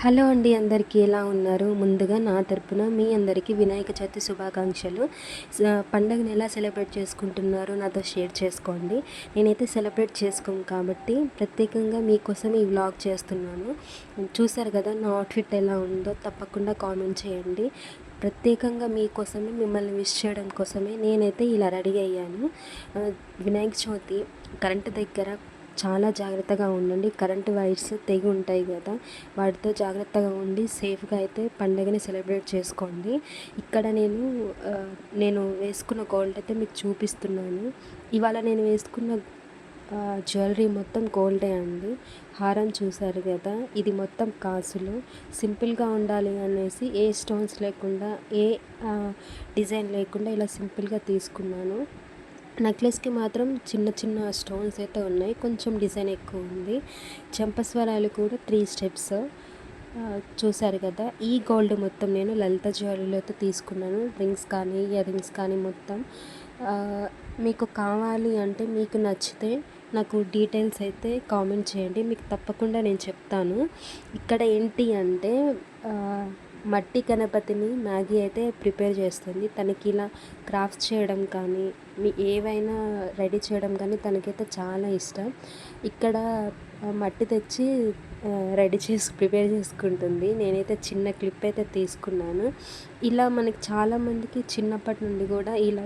Hello అండి అందరికీ ఎలా ఉన్నారు? ముందుగా నా తరపున మీ అందరికీ వినాయక చవితి శుభాకాంక్షలు. పండగని ఎలా సెలబ్రేట్ చేసుకుంటున్నారో నాతో షేర్ చేసుకోండి. నేనైతే సెలబ్రేట్ చేసుకోను కాబట్టి ప్రత్యేకంగా మీకోసం ఈ వ్లాగ్ చేస్తున్నాను. చూసారు కదా నా అవుట్ఫిట్ ఎలా ఉందో తప్పకుండా కామెంట్ చేయండి. ప్రత్యేకంగా మీకోసమే మిమ్మల్ని విష్ చేయడం కోసమే నేనైతే ఇలా రెడీ అయ్యాను. వినాయక చవితి కరెంటు దగ్గర చాలా జాగ్రత్తగా ఉండండి. కరెంటు వైర్స్ తెగి ఉంటాయి కదా వాటితో జాగ్రత్తగా ఉండి సేఫ్గా అయితే పండగని సెలబ్రేట్ చేసుకోండి. ఇక్కడ నేను నేను వేసుకున్న గోల్డ్ అయితే మీకు చూపిస్తున్నాను. ఇవాళ నేను వేసుకున్న జ్యువెలరీ మొత్తం గోల్డే అండి. హారం చూసారు కదా ఇది మొత్తం కాసులు. సింపుల్గా ఉండాలి అనేసి ఏ స్టోన్స్ లేకుండా ఏ డిజైన్ లేకుండా ఇలా సింపుల్గా తీసుకున్నాను. నెక్లెస్కి మాత్రం చిన్న చిన్న స్టోన్స్ అయితే ఉన్నాయి. కొంచెం డిజైన్ ఎక్కువ ఉంది. చెంపస్వరాలు కూడా త్రీ స్టెప్స్. చూశారు కదా? ఈ గోల్డ్ మొత్తం నేను లలిత జ్యువెలరీలో తీసుకున్నాను. రింగ్స్ కానీ ఇయర్ రింగ్స్ కానీ మొత్తం. మీకు కావాలి అంటే మీకు నచ్చితే నాకు డీటెయిల్స్ అయితే కామెంట్ చేయండి. మీకు తప్పకుండా నేను చెప్తాను. ఇక్కడ ఏంటి అంటే మట్టి గణపతిని మ్యాగీ అయితే ప్రిపేర్ చేస్తుంది. తనకి ఇలా క్రాఫ్ట్స్ చేయడం కానీ మీ ఏవైనా రెడీ చేయడం కానీ తనకైతే చాలా ఇష్టం. ఇక్కడ మట్టి తెచ్చి రెడీ చేసి ప్రిపేర్ చేసుకుంటుంది. నేనైతే చిన్న క్లిప్ అయితే తీసుకున్నాను. ఇలా మనకి చాలామందికి చిన్నప్పటి నుండి కూడా ఇలా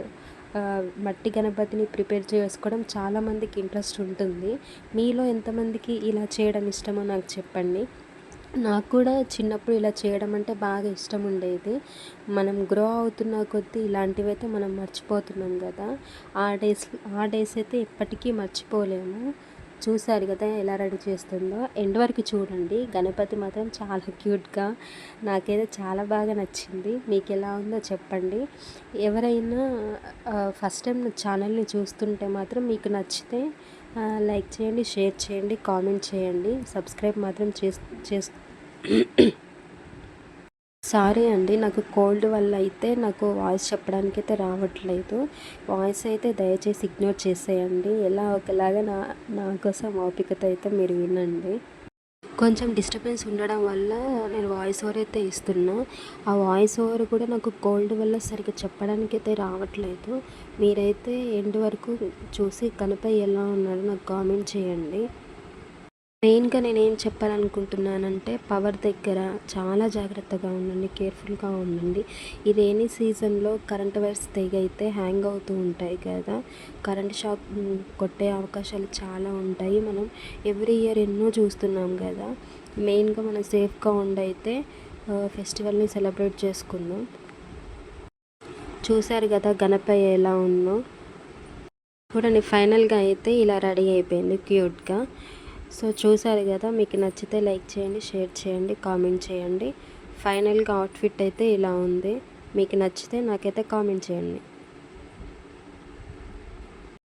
మట్టి గణపతిని ప్రిపేర్ చేసుకోవడం చాలామందికి ఇంట్రెస్ట్ ఉంటుంది. మీలో ఎంతమందికి ఇలా చేయడం ఇష్టమో నాకు చెప్పండి. నాకు కూడా చిన్నప్పుడు ఇలా చేయడం అంటే బాగా ఇష్టం ఉండేది. మనం గ్రో అవుతున్న కొద్దీ ఇలాంటివి అయితే మనం మర్చిపోతున్నాం కదా. ఆ డేస్ ఆ డేస్ అయితే ఎప్పటికీ మర్చిపోలేము. చూసారు కదా ఎలా రెడీ చేస్తుందో. ఎండ్ వరకు చూడండి. గణపతి మాత్రం చాలా క్యూట్గా నాకైతే చాలా బాగా నచ్చింది. మీకు ఎలా ఉందో చెప్పండి. ఎవరైనా ఫస్ట్ టైం నా ఛానల్ని చూస్తుంటే మాత్రం మీకు నచ్చితే లైక్ చేయండి షేర్ చేయండి కామెంట్ చేయండి. సబ్స్క్రైబ్ మాత్రం చేస్ సారీ అండి నాకు కోల్డ్ వల్ల అయితే నాకు వాయిస్ చెప్పడానికి అయితే రావట్లేదు. వాయిస్ అయితే దయచేసి ఇగ్నోర్ చేసేయండి. ఎలా ఒకలాగా నా నా కోసం ఓపికతో అయితే మీరు వినండి. కొంచెం డిస్టర్బెన్స్ ఉండడం వల్ల నేను వాయిస్ ఓవర్ అయితే ఇస్తున్నా. ఆ వాయిస్ ఓవర్ కూడా నాకు కోల్డ్ వల్ల సరిగ్గా చెప్పడానికి అయితే రావట్లేదు. మీరైతే ఎండ్ వరకు చూసి కనుపై ఎలా ఉన్నాడో నాకు కామెంట్ చేయండి. మెయిన్గా నేను ఏం చెప్పాలనుకుంటున్నానంటే పవర్ దగ్గర చాలా జాగ్రత్తగా ఉండండి కేర్ఫుల్గా ఉండండి. ఈ రైనీ సీజన్లో కరెంట్ వైర్స్ తెగైతే హ్యాంగ్ అవుతూ ఉంటాయి కదా. కరెంట్ షాక్ కొట్టే అవకాశాలు చాలా ఉంటాయి. మనం ఎవ్రీ ఇయర్ ఎన్నో చూస్తున్నాం కదా. మెయిన్గా మనం సేఫ్గా ఉండైతే ఫెస్టివల్ని సెలబ్రేట్ చేసుకుందాం. చూశారు కదా గణపయ్య ఎలా ఉందో చూడండి ఫైనల్గా అయితే ఇలా రెడీ అయిపోయింది క్యూట్గా. సో చూసారు కదా మీకు నచ్చితే లైక్ చేయండి షేర్ చేయండి కామెంట్ చేయండి. ఫైనల్గా అవుట్ఫిట్ అయితే ఇలా ఉంది. మీకు నచ్చితే నాకైతే కామెంట్ చేయండి.